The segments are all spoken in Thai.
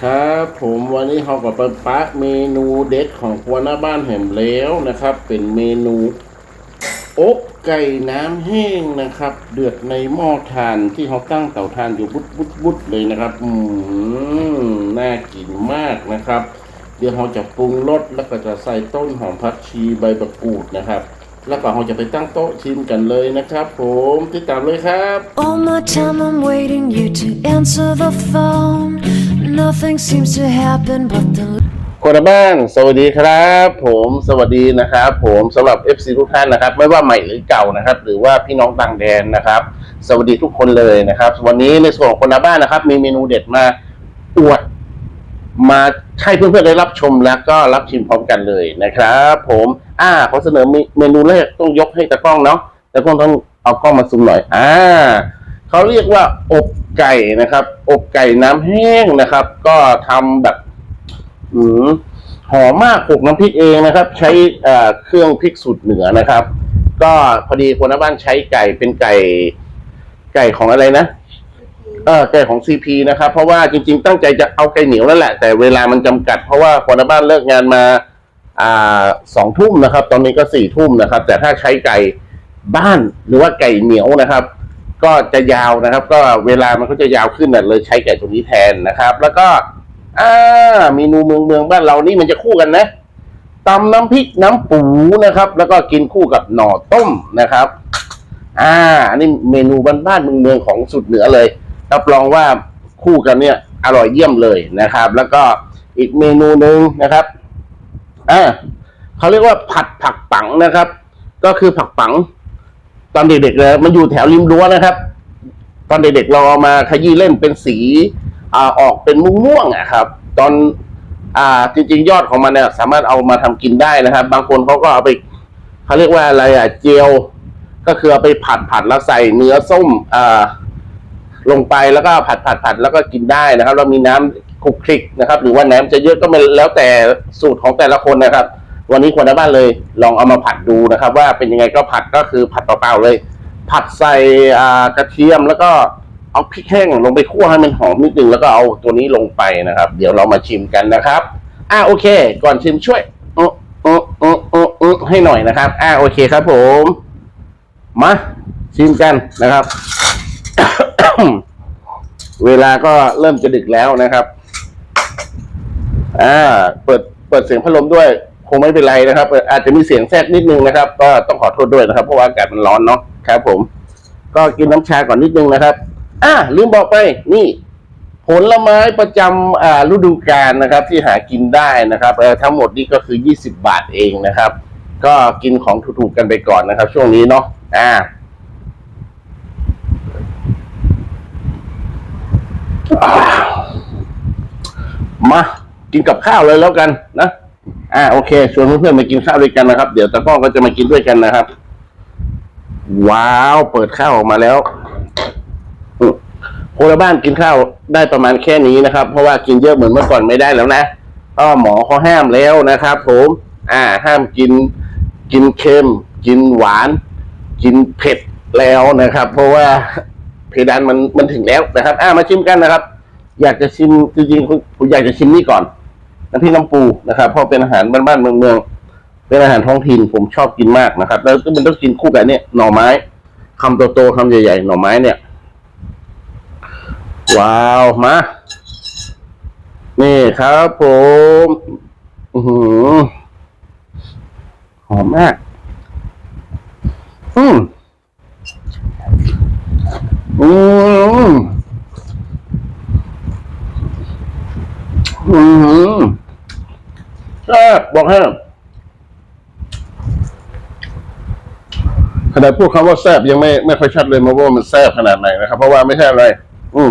ครับผมวันนี้เราก็ไปปะเมนูเด็ดของครัวหน้าบ้านแหมแล้วนะครับ เป็นเมนูอกไก่น้ำแห้งนะครับ เดือดในหม้อถ่านที่เขาตั้งเตาถ่านอยู่บุดบุดบุดเลยนะครับอืมน่ากินมากนะครับ เดี๋ยวเราจะปรุงรสแล้วก็จะใส่ต้นหอมผักชีใบมะกรูดนะครับ แล้วก็เราจะไปตั้งโต๊ะชิมกันเลยนะครับ ผมติดตามเลยครับ All my time I'm waiting you to answer the phone. Nothing seems to happen but the คนละบ้าน สวัสดีครับ ผมสวัสดีนะครับ ผมสำหรับ FC ทุกท่านนะครับ ไม่ว่าใหม่หรือเก่านะครับ หรือว่าพี่น้องต่างแดนนะครับ สวัสดีทุกคนเลยนะครับ วันนี้ในส่วนของคนละบ้านนะครับ มีเมนูเด็ดมาอวดมาให้เพื่อนๆได้รับชมแล้วก็รับชิมพร้อมกันเลยนะครับ ผม อ่าขอเสนอเมนูแรกต้องยกให้ตะกล้องเนาะตะกล้องต้องเอากล้องมาซูมหน่อย อ่าเขาเรียกว่าอบ ไก่นะครับ อบไก่น้ำแห้งนะครับ ก็ทำแบบอืมหอมมากปลูกน้ำพริกเองนะครับ ใช้เอ่อเครื่องพริกสูตรเหนือนะครับ ก็พอดีคนบ้านใช้ไก่เป็นไก่ ไก่ของอะไรนะเออไก่ของซีพีนะครับ เพราะว่าจริง ๆ ตั้งใจจะเอาไก่เหนียวนั่นแหละ แต่เวลามันจำกัด เพราะว่าคนบ้านเลิกงานมา อ่าสองทุ่มนะครับ ตอนนี้ก็สี่ทุ่มนะครับ แต่ถ้าใช้ไก่บ้านหรือว่าไก่เหนียวนะครับ ก็จะยาวนะครับ ก็เวลามันก็จะยาวขึ้นนะเลยใช้ไก่ตัวนี้แทนนะครับ แล้วก็อ่าเมนูเมืองเมืองบ้านเรานี่มันจะคู่กันนะตำน้ำพริกน้ำปูนะครับ แล้วก็กินคู่กับหน่อต้มนะครับ อ่าอันนี้เมนูบ้านๆเมืองเมืองของสุดเหนือเลยรับรองว่าคู่กันเนี่ย อร่อยเยี่ยมเลยนะครับ แล้วก็อีกเมนูหนึ่งนะครับอ่าเขาเรียกว่าผัดผักปังนะครับ ก็คือผักปัง ตอนเด็กๆเลยมันอยู่แถวริมรั้วนะครับ ตอนเด็กๆเราเอามาขยี้เล่นเป็นสีอ่าออกเป็นม่วงๆอะครับ ตอนอ่าจริง ๆ ยอดของมันเนี่ยสามารถเอามาทำกินได้นะครับ บางคนเขาก็เอาไปเขาเรียกว่าอะไรอะเจียวก็คือเอาไปผัดผัดแล้วใส่เนื้อส้มอ่าลงไปแล้วก็ผัดผัดผัดแล้วก็กินได้นะครับแล้วมีน้ำคลุกคลิกนะครับ หรือว่าน้ำจะเยอะก็ไม่แล้วแต่สูตรของแต่ละคนนะครับ วันนี้คนในบ้านเลย ลองเอามาผัดดูนะครับ ว่าเป็นยังไงก็ผัดก็คือผัดเปล่าๆเลย ผัดใส่กระเทียมแล้วก็เอาพริกแห้งลงไปคั่วให้มันหอมนิดนึงแล้วก็เอาตัวนี้ลงไปนะครับ เดี๋ยวเรามาชิมกันนะครับ อ่าโอเค ก่อนชิมช่วยอืออืออืออืออือให้หน่อยนะครับ อ่าโอเคครับผม มาชิมกันนะครับ เวลาก็เริ่มจะดึกแล้วนะครับ อ่า เปิดเปิดเสียงพัดลมด้วย คงไม่เป็นไรนะครับ อาจจะมีเสียงแทรกนิดนึงนะครับ ก็ต้องขอโทษด้วยนะครับ เพราะว่าอากาศมันร้อนเนาะครับผม ก็กินน้ำชาก่อนนิดนึงนะครับ อ่าลืมบอกไปนี่ ผลไม้ประจำอ่าฤดูกาลนะครับ ที่หากินได้นะครับทั้งหมดนี่ก็คือ 20 บาทเองนะครับ ก็กินของถูกๆกันไปก่อนนะครับ ช่วงนี้เนาะอ่ามากินกับข้าวเลยแล้วกันนะ อ่าโอเคชวนเพื่อนๆมากินข้าวด้วยกันนะครับ เดี๋ยวตะป้อก็จะมากินด้วยกันนะครับ ว้าว เปิดข้าวออกมาแล้วคนละบ้านกินข้าวได้ประมาณแค่นี้นะครับ เพราะว่ากินเยอะเหมือนเมื่อก่อนไม่ได้แล้วนะก็หมอเขาห้ามแล้วนะครับ ผม อ่า ห้ามกิน กินเค็ม กินหวาน กินเผ็ดแล้วนะครับ เพราะว่าเพดานมันมันถึงแล้วนะครับ อ่ามาชิมกันนะครับ อยากจะชิมจริงๆผมอยากจะชิมนี่ก่อน น้ำพริกน้ำปูนะครับเพราะเป็นอาหารบ้านๆเมืองๆเป็นอาหารท้องถิ่นผมชอบกินมากนะครับ แล้วก็มันต้องกินคู่กับเนี่ยหน่อไม้คำโตๆคำใหญ่ๆหน่อไม้เนี่ย ว้าวมานี่ครับผมอือหือหอมมาก อืมอืมอืม แซ่บบอกให้ขนาดพูดคำว่าแซ่บยังไม่ไม่ค่อยชัดเลยมาว่ามันแซ่บขนาดไหนนะครับ เพราะว่าไม่ใช่อะไร อืม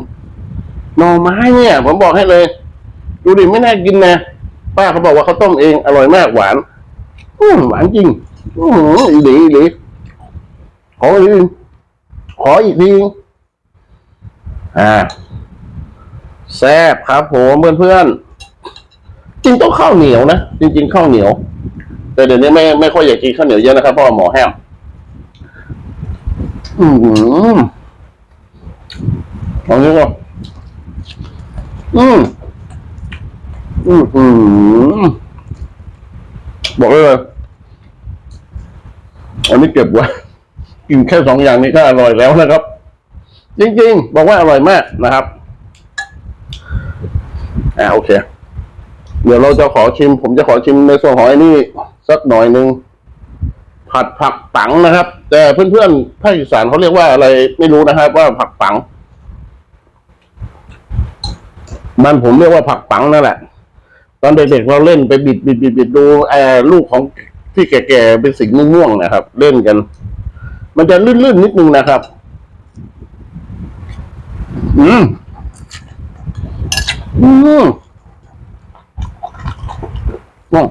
หน่อไม้เนี่ย ผมบอกให้เลย ดูดิไม่น่ากินนะป้าเขาบอกว่าเขาต้มเองอร่อยมากหวานอืหวานจริงอืมอีดีอีดีขออีกทีขออีกทีอ่าแซ่บครับผมเพื่อนๆจ ริงต้องข้าวเหนียวนะจริง ๆข้าวเหนียว แต่เดี๋ยวนี้ไม่ไม่ค่อยอยากกินข้าวเหนียวเยอะนะครับเพราะหมอแห้มอืมลองดูก่อนอืมอือหือบอกเลยอันนี้เก็บไว้กินแค่สองอย่างนี้ก็อร่อยแล้วนะครับ จริงๆ บอกว่าอร่อยมากนะครับ อ่าโอเค เดี๋ยวเราจะขอชิม ผมจะขอชิมในส่วนของไอ้นี่สักหน่อยหนึ่งผัดผักปังนะครับ แต่เพื่อนๆภาคอีสานเขาเรียกว่าอะไรไม่รู้นะครับ ว่าผักปัง มันผมเรียกว่าผักปังนั่นแหละ ตอนเด็กๆเราเล่นไปบิดบิดบิดบิดดูไอ้ลูกของที่แก่ๆเป็นสีม่วงๆนะครับ เล่นกัน มันจะลื่นๆนิดนึงนะครับ อืมอืม อืม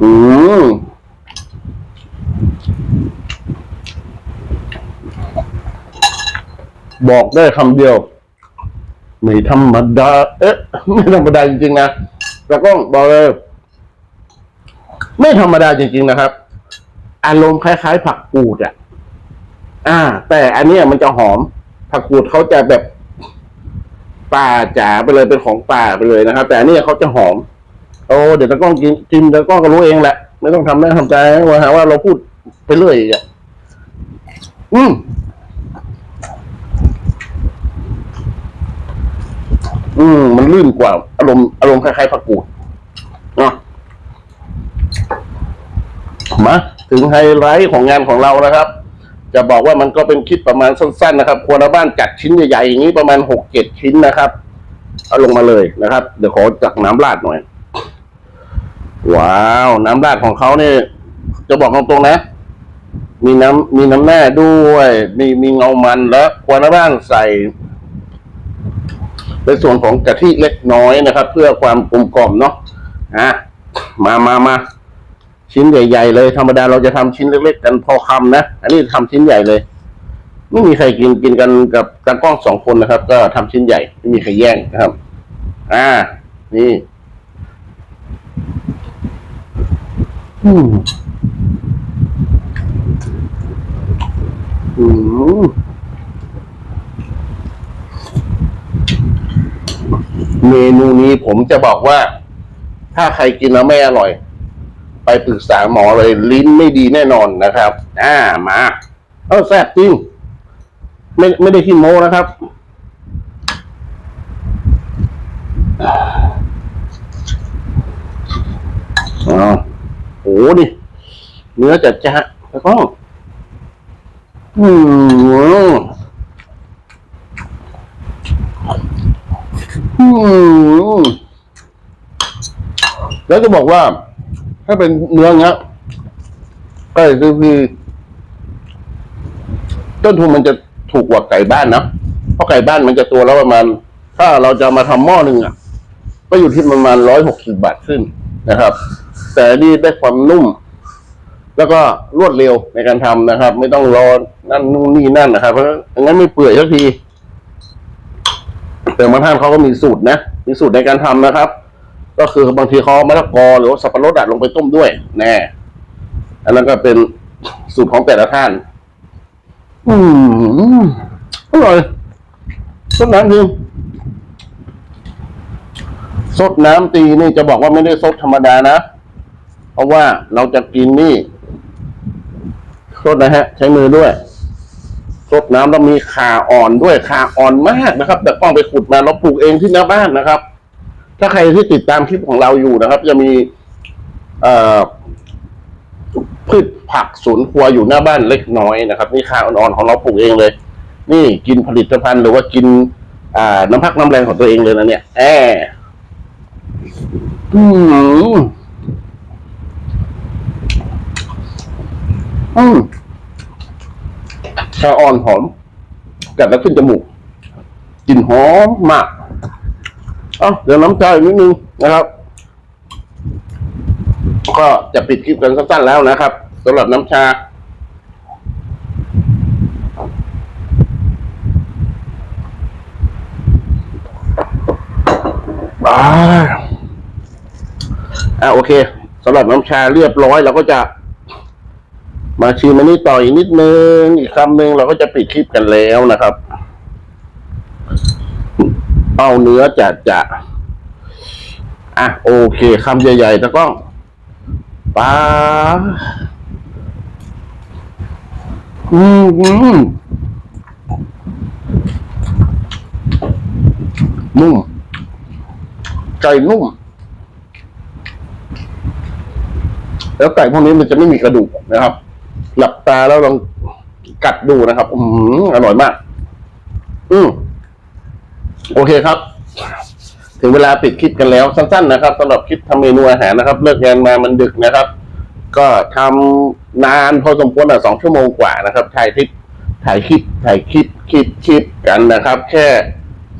อืมบอกได้คำเดียว ไม่ธรรมดา เอ๊ะ ไม่ธรรมดาจริงๆนะแต่ก็บอกเลย ไม่ธรรมดาจริง ๆ นะครับ อารมณ์คล้าย ๆ ผักกูดอะอ่า แต่อันเนี้ยมันจะหอม ผักกูดเขาจะแบบ ป่าจ๋าไปเลยเป็นของป่าไปเลยนะครับ แต่อันนี้เขาจะหอมโอ้เดี๋ยวตะกล้องกินกินตะกล้องก็รู้เองแหละไม่ต้องทำได้ทำใจว่าหาว่าเราพูดไปเรื่อยอะอืมอืมมันลื่นกว่า อารมณ์อารมณ์คล้ายๆผักกูดเนาะมาถึงไฮไลท์ของงานของเรานะครับ จะบอกว่ามันก็เป็นคลิปประมาณสั้นๆนะครับครัวละบ้านจัดชิ้นใหญ่ๆอย่างนี้ประมาณหกเจ็ดชิ้นนะครับ เอาลงมาเลยนะครับ เดี๋ยวขอจักน้ำราดหน่อย ว้าว น้ำราดของเขาเนี่ยจะบอกตรงๆนะ มีน้ำมีน้ำแน่ด้วย มีมีเงามันแล้วครัวละบ้านใส่ในส่วนของกะทิเล็กน้อยนะครับ เพื่อความกลมกล่อมเนาะอะมามามา ชิ้นใหญ่ๆเลย ธรรมดาเราจะทำชิ้นเล็กๆกันพอคำนะ อันนี้ทำชิ้นใหญ่เลย ไม่มีใครกินกินกันกับตากล้องสองคนนะครับ ก็ทำชิ้นใหญ่ ไม่มีใครแย่งนะครับ อ่า นี่อืมอืมเมนูนี้ผมจะบอกว่า ถ้าใครกินแล้วไม่อร่อย ไปปรึกษาหมอเลยลิ้นไม่ดีแน่นอนนะครับ อ่ามาเออแซ่บจริงไม่ไม่ได้ขี้โม้นะครับอ๋อโอ้ดิเนื้อจัดจ้าแล้วก็อืมอืมแล้วจะบอกว่า ถ้าเป็นเนื้อเงี้ยก็คือคือต้นทุนมันจะถูกกว่าไก่บ้านนะเพราะไก่บ้านมันจะตัวและประมาณ ถ้าเราจะมาทำหม้อหนึ่งอะ ก็อยู่ที่ประมาณร้อยหกสิบาทขึ้นนะครับ แต่นี่ได้ความนุ่ม แล้วก็รวดเร็วในการทำนะครับ ไม่ต้องรอนั่นนู่นนี่นั่นนะครับ เพราะงั้นไม่เปื่อยสักทีแต่บางท่านเขาก็มีสูตรนะ มีสูตรในการทำนะครับ ก็คือบางทีเขามะละกอหรือว่าสับปะรดอะลงไปต้มด้วย แน่ อันนั้นก็เป็นสูตรของแต่ละท่าน อืมอร่อยสดน้ำจริงสดน้ำตีนี่จะบอกว่าไม่ได้สดธรรมดานะ เพราะว่าเราจะกินนี่สดนะฮะ ใช้มือด้วยซดน้ำแล้วมีขาอ่อนด้วยขาอ่อนมากนะครับ แต่ต้องไปขุดมาเราปลูกเองที่หน้าบ้านนะครับ ถ้าใครที่ติดตามคลิปของเราอยู่นะครับ จะมีพืชผักสวนครัวอยู่หน้าบ้านเล็กน้อยนะครับ นี่ข้าวอ่อนๆของเราปลูกเองเลย นี่กินผลิตภัณฑ์หรือว่ากินอ่าน้ำพักน้ำแรงของตัวเองเลยนะเนี่ยแอบอืมอืมชาอ่อนหอม กัดแล้วขึ้นจมูกกลิ่นหอมมาก เอาเดี๋ยวน้ำชาอีกนิดนึงนะครับ ก็จะปิดคลิปกันสั้นๆแล้วนะครับสำหรับน้ำชาอ่าอ่าโอเคสำหรับน้ำชาเรียบร้อยเราก็จะ มาชิมอันนี้ต่ออีกนิดนึงอีกคำหนึ่งเราก็จะปิดคลิปกันแล้วนะครับ เอาเนื้อจะจะอะโอเคคำใหญ่ๆตะก้องปลาอืมอืมนุ่มไก่นุ่ม แล้วไก่พวกนี้มันจะไม่มีกระดูกนะครับ หลับตาแล้วลองกัดดูนะครับ อืมอร่อยมาก อืม โอเคครับ ถึงเวลาปิดคลิปกันแล้วสั้นๆนะครับสำหรับคลิปทำเมนูอาหารนะครับ เลิกงานมามันดึกนะครับ ก็ทำนานพอสมควรอะสองชั่วโมงกว่านะครับถ่ายคลิปถ่ายคลิปถ่ายคลิปคลิปคลิปกันนะครับ แค่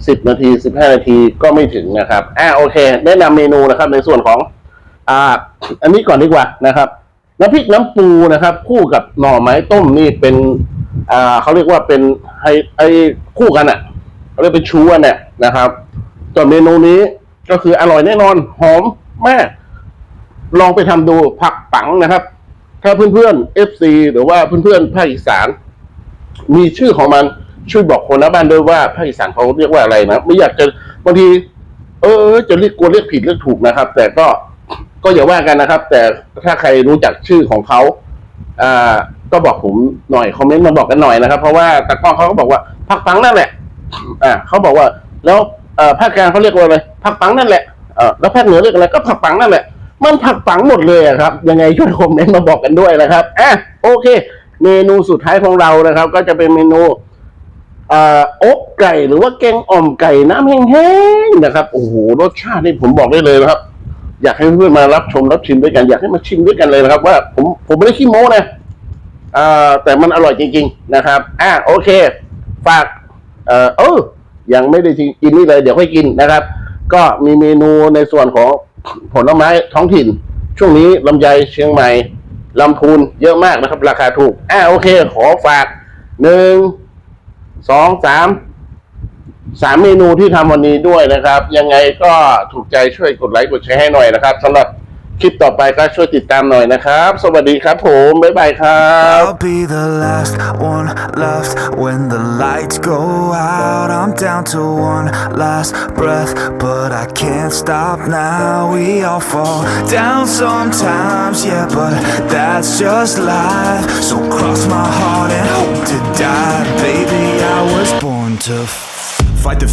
สิบนาทีสิบห้านาทีก็ไม่ถึงนะครับอ่าโอเค แนะนำเมนูนะครับ ในส่วนของ อ่า อันนี้ก่อนดีกว่านะครับน้ำพริกน้ำปูนะครับ คู่กับหน่อไม้ต้มนี่เป็น อ่าเขาเรียกว่าเป็นไฮไอคู่กันอะ เขาเรียกเป็นชูอันเนี่ยนะครับส่วนเมนูนี้ก็คืออร่อยแน่นอน หอมมาก ลองไปทำดูผักปังนะครับ ถ้าเพื่อนๆ FC หรือว่าเพื่อนๆภาคอีสาน มีชื่อของมันช่วยบอกคนหน้าบ้านด้วยว่าภาคอีสานเขาเรียกว่าอะไรนะไม่อยากจะบางที เออจะเรียกกลัวเรียกผิดเรียกถูกนะครับ แต่ก็ก็อย่าว่ากันนะครับ แต่ถ้าใครรู้จักชื่อของเขาอ่าก็บอกผมหน่อยคอมเมนต์มาบอกกันหน่อยนะครับ เพราะว่าตากล้องเขาก็บอกว่าผักปังนั่นแหละ อ่าเขาบอกว่า แล้วเอ่อภาคกลางเขาเรียกว่าอะไรผักปังนั่นแหละเออแล้วภาคเหนือเรียกอะไรก็ผักปังนั่นแหละ มันผักปังหมดเลยครับ ยังไงช่วยคอมเมนต์มาบอกกันด้วยนะครับอะโอเค เมนูสุดท้ายของเรานะครับ ก็จะเป็นเมนูเอ่ออกไก่หรือว่าแกงอ่อมไก่น้ำแห้งๆนะครับโอ้โหรสชาตินี่ผมบอกได้เลยนะครับ อยากให้เพื่อนมารับชมรับชิมด้วยกัน อยากให้มาชิมด้วยกันเลยนะครับ ว่าผมผมไม่ได้ขี้โม้นะอ่าแต่มันอร่อยจริง ๆ นะครับ อะโอเค ฝาก เออเออยังไม่ได้กินนี่เลย เดี๋ยวค่อยกินนะครับ ก็มีเมนูในส่วนของผลไม้ท้องถิ่น ช่วงนี้ลำไยเชียงใหม่ลำพูนเยอะมากนะครับ ราคาถูกอะโอเค ขอฝากหนึ่งสองสามสามเมนูที่ทำวันนี้ด้วยนะครับ ยังไงก็ถูกใจช่วยกดไลค์กดแชร์ให้หน่อยนะครับสำหรับ I'll be the last one left when the lights go out. I'm down to one last breath but I can't stop now. We all fall down sometimes yeah but that's just life. So cross my heart and hope to die. Baby I was born to fight the